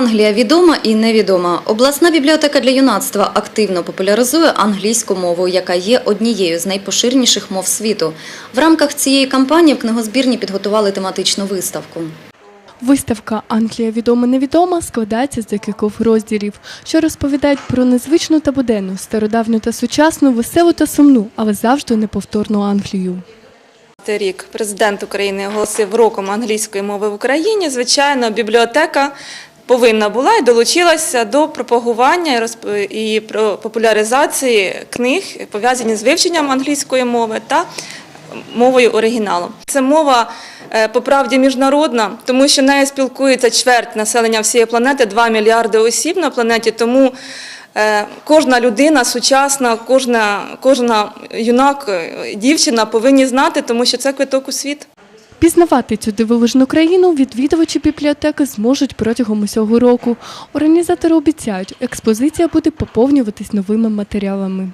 Англія відома і невідома. Обласна бібліотека для юнацтва активно популяризує англійську мову, яка є однією з найпоширеніших мов світу. В рамках цієї кампанії в книгозбірні підготували тематичну виставку. Виставка Англія відома невідома складається з декількох розділів, що розповідають про незвичну та буденну, стародавню та сучасну, веселу та сумну, але завжди неповторну Англію. Цей рік президент України оголосив роком англійської мови в Україні. Звичайно, бібліотека повинна була і долучилася до пропагування і популяризації книг, пов'язані з вивченням англійської мови та мовою оригіналу. Це мова е, по правді міжнародна, тому що нею спілкується чверть населення всієї планети, 2 мільярди осіб на планеті. Тому е, кожна людина сучасна, кожна, кожна юнак, е, дівчина повинні знати, тому що це квиток у світ. Пізнавати цю дивовижну країну відвідувачі бібліотеки зможуть протягом усього року. Організатори обіцяють, експозиція буде поповнюватись новими матеріалами.